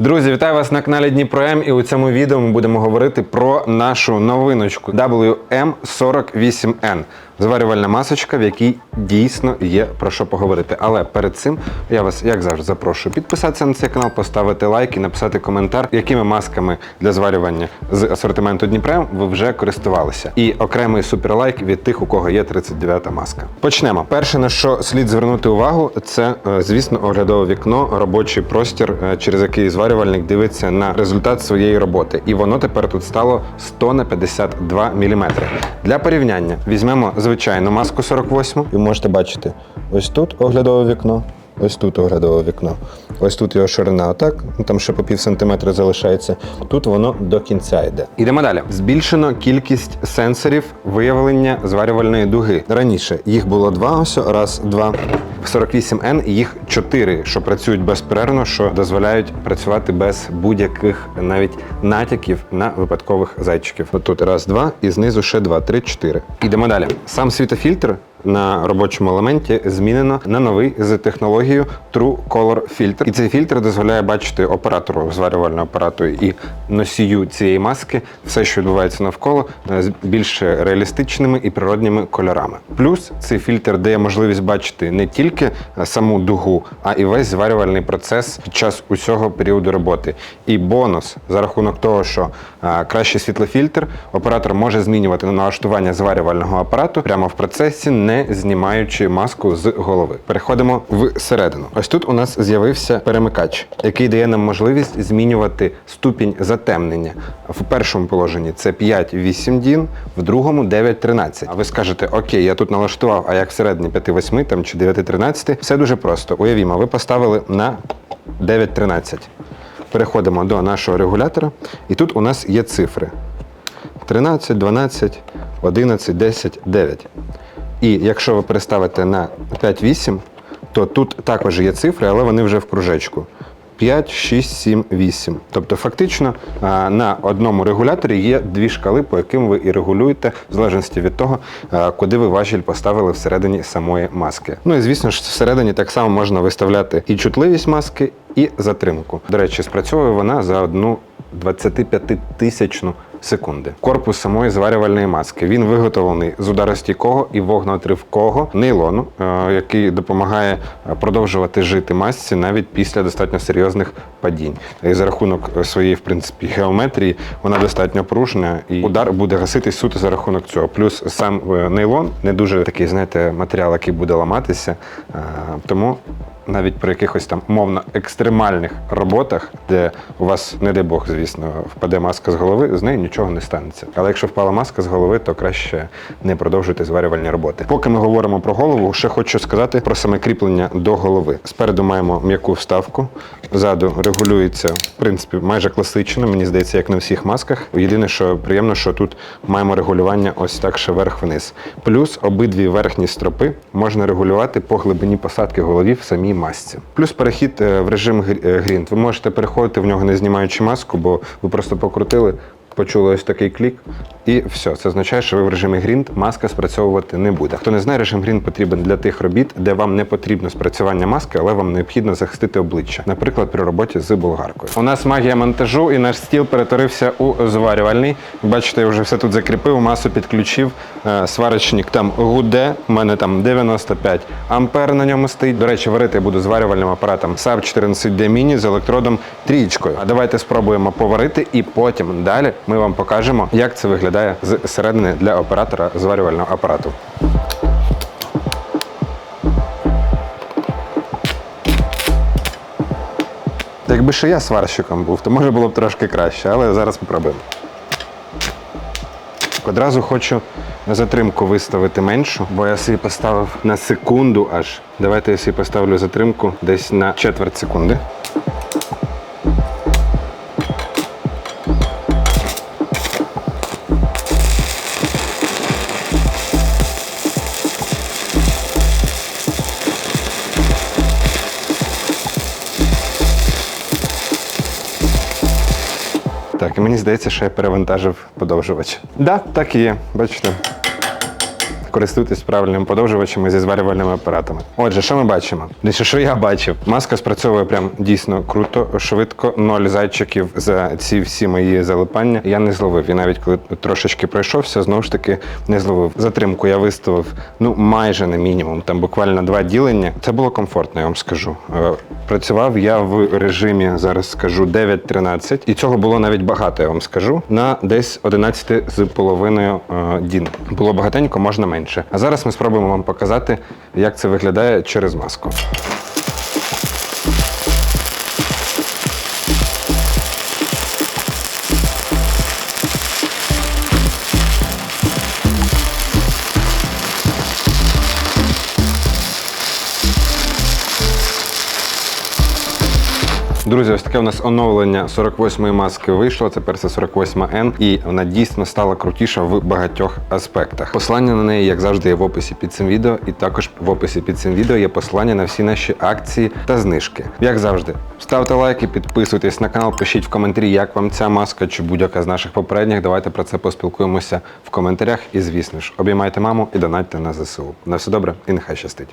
Друзі, вітаю вас на каналі Дніпро М. І у цьому відео ми будемо говорити про нашу новиночку WM48N. Зварювальна масочка, в якій дійсно є про що поговорити. Але перед цим я вас, як завжди, запрошую підписатися на цей канал, поставити лайк і написати коментар, якими масками для зварювання з асортименту Дніпро М ви вже користувалися. І окремий суперлайк від тих, у кого є 39-та маска. Почнемо. Перше, на що слід звернути увагу, це, е, звісно, оглядове вікно, робочий простір, е, через який зварювальник дивиться на результат своєї роботи. І воно тепер тут стало 100 на 52 мм. Для порівняння візьмемо звичайну маску 48 і можете бачити ось тут оглядове вікно. Ось тут оглядове вікно. Ось тут його ширина отак, ну, там ще по пів сантиметра залишається. Тут воно до кінця йде. Ідемо далі. Збільшено кількість сенсорів виявлення зварювальної дуги. Раніше їх було два, ось раз, два. В 48N їх чотири, що працюють безперервно, що дозволяють працювати без будь-яких навіть натяків на випадкових зайчиків. От тут раз, два, і знизу ще два, три, чотири. Ідемо далі. Сам світофільтр на робочому елементі змінено на новий з технологією True Color Filter. І цей фільтр дозволяє бачити оператору зварювального апарату і носію цієї маски все, що відбувається навколо, е, з більш реалістичними і природніми кольорами. Плюс цей фільтр дає можливість бачити не тільки е, саму дугу, а і весь зварювальний процес під час усього періоду роботи. І бонус за рахунок того, що е, кращий світлофільтр, оператор може змінювати налаштування зварювального апарату прямо в процесі, не знімаючи маску з голови. Переходимо всередину. Ось тут у нас з'явився перемикач, який дає нам можливість змінювати ступінь затемнення. В першому положенні це 5-8 дін, в другому 9-13. А ви скажете, окей, я тут налаштував, а як всередині 5-8 там, чи 9-13? Все дуже просто. Уявімо, ви поставили на 9-13. Переходимо до нашого регулятора, і тут у нас є цифри: 13, 12, 11, 10, 9. І якщо ви переставите на 5-8, то тут також є цифри, але вони вже в кружечку. 5, 6, 7, 8. Тобто, фактично на одному регуляторі є дві шкали, по яким ви і регулюєте, в залежності від того, куди ви важіль поставили всередині самої маски. Ну і звісно ж, всередині так само можна виставляти і чутливість маски, і затримку. До речі, спрацьовує вона за одну 25-тисячну секунди. Корпус самої зварювальної маски він виготовлений з ударостійкого і вогнеотривкого нейлону, е, який допомагає е, продовжувати жити масці навіть після достатньо серйозних падінь. І за рахунок своєї, в принципі, геометрії вона достатньо пружна, і удар буде гаситись суто за рахунок цього. Плюс сам е, нейлон не дуже такий, знаєте, матеріал, який буде ламатися. Тому навіть при якихось там мовно екстремальних роботах, де у вас, не дай Бог, звісно, впаде маска з голови, з нею нічого не станеться. Але якщо впала маска з голови, то краще не продовжуйте зварювальні роботи. Поки ми говоримо про голову, ще хочу сказати про саме кріплення до голови. Спереду маємо м'яку вставку, ззаду регулюється, в принципі, майже класично, мені здається, як на всіх масках. Єдине, що приємно, що тут маємо регулювання ось так ще вверх-вниз. Плюс обидві верхні стропи можна регулювати по глибині посадки голові в самій масці. Плюс перехід е, в режим е, грінт. Ви можете переходити в нього не знімаючи маску, бо ви просто покрутили. Почули ось такий клік, і все. Це означає, що ви в режимі грінт маска спрацьовувати не буде. Хто не знає, режим грінт потрібен для тих робіт, де вам не потрібно спрацювання маски, але вам необхідно захистити обличчя, наприклад, при роботі з болгаркою. У нас магія монтажу, і наш стіл перетворився у зварювальний. Бачите, я вже все тут закріпив, масу підключив. Е, Сварочник там гуде. У мене там 95 ампер на ньому стоїть. До речі, варити я буду зварювальним апаратом Saab 14D Mini з електродом трієчкою. А давайте спробуємо поварити, і потім далі ми вам покажемо, як це виглядає з середини для оператора зварювального апарату. Якби ще я сварщиком був, то може було б трошки краще, але зараз попробуємо. Одразу хочу затримку виставити меншу, бо я собі поставив на секунду аж. Давайте я собі поставлю затримку десь на четверть секунди. Так, і мені здається, що я перевантажив подовжувач. Да, так і є. Бачите. Користуйтесь правильними подовжувачами зі зварювальними апаратами. Отже, що ми бачимо? Що, що я бачив. Маска спрацьовує прям дійсно круто, швидко, ноль зайчиків за ці всі мої залипання. Я не зловив. І навіть коли трошечки пройшовся, знову ж таки не зловив. Затримку я виставив ну майже на мінімум. Там буквально два ділення. Це було комфортно, я вам скажу. Е, Працював я в режимі, зараз скажу 9-13, і цього було навіть багато, я вам скажу. На десь 11 з половиною е, дін. Було багатенько, можна менше. А зараз ми спробуємо вам показати, як це виглядає через маску. Друзі, ось таке у нас оновлення 48-ї маски вийшло. Тепер це 48N, і вона дійсно стала крутіша в багатьох аспектах. Посилання на неї, як завжди, є в описі під цим відео, і також в описі під цим відео є посилання на всі наші акції та знижки. Як завжди, ставте лайки, підписуйтесь на канал, пишіть в коментарі, як вам ця маска чи будь-яка з наших попередніх. Давайте про це поспілкуємося в коментарях. І звісно ж, обіймайте маму і донатьте на ЗСУ. На все добре і нехай щастить.